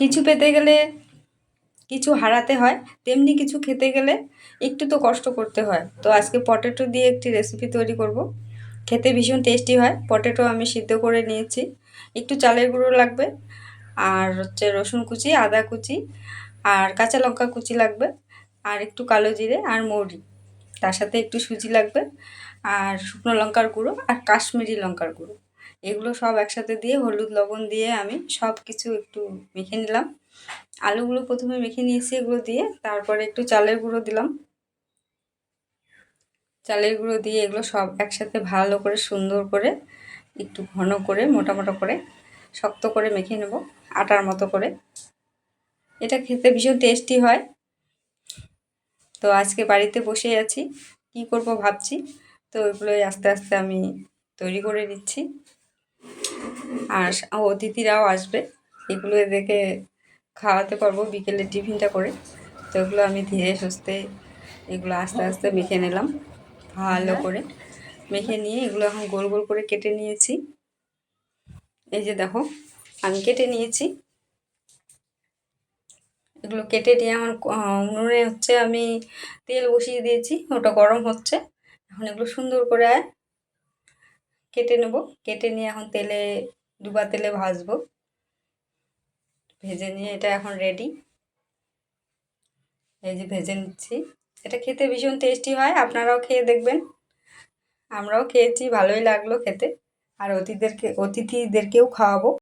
কিছু পেতে গেলে কিছু হারাতে হয়, তেমনি কিছু খেতে গেলে একটু তো কষ্ট করতে হয়। তো আজকে পটেটো দিয়ে একটি রেসিপি তৈরি করব। খেতে ভীষণ টেস্টি হয়। পটেটো আমি সিদ্ধ করে নিয়েছি। একটু চালের গুঁড়ো লাগবে আর হচ্ছে রসুন কুচি, আদা কুচি আর কাঁচা লঙ্কা কুচি লাগবে আর একটু কালো জিরে আর মৌরি। তার সাথে একটু সুজি লাগবে আর শুকনো লঙ্কার গুঁড়ো আর কাশ্মীরি লঙ্কার গুঁড়ো। এগুলো সব একসাথে দিয়ে হলুদ লবণ দিয়ে আমি সব কিছু একটু মেখে নিলাম। আলুগুলো প্রথমে মেখে নিয়েছি এগুলো দিয়ে, তারপরে একটু চালের গুঁড়ো দিলাম। চালের গুঁড়ো দিয়ে এগুলো সব একসাথে ভালো করে সুন্দর করে একটু ঘন করে, মোটা মোটা করে শক্ত করে মেখে নেব, আটার মতো করে। এটা খেতে ভীষণ টেস্টি হয়। তো আজকে বাড়িতে বসেই আছি, কি করব ভাবছি, তো এগুলোই আস্তে আস্তে আমি তৈরি করে নিচ্ছি। আর অতিথিরাও আসবে। এগুলো এদেরকে খাওয়াতে পারব বিকেলে টিফিনটা করে। তো এগুলো আমি ধীরে সুস্থে এগুলো আস্তে আস্তে মেখে নিলাম। ভালো করে মেখে নিয়ে এগুলো এখন গোল গোল করে কেটে নিয়েছি। এই যে দেখো, আমি কেটে নিয়েছি। এগুলো কেটে নিয়ে আমার উনুনে হচ্ছে আমি তেল বসিয়ে দিয়েছি, ওটা গরম হচ্ছে। এখন এগুলো সুন্দর করে কেটে নেব। কেটে নিয়ে এখন তেলে ডুবা তেলে ভাজবো। ভেজে নিয়ে এটা এখন রেডি এই যে ভেজে নিচ্ছি। এটা খেতে ভীষণ টেস্টি হয়, আপনারাও খেয়ে দেখবেন। আমরাও খেয়েছি, ভালোই লাগল খেতে। আর অতিথিদেরকে, অতিথিদেরকেও খাওয়াবো।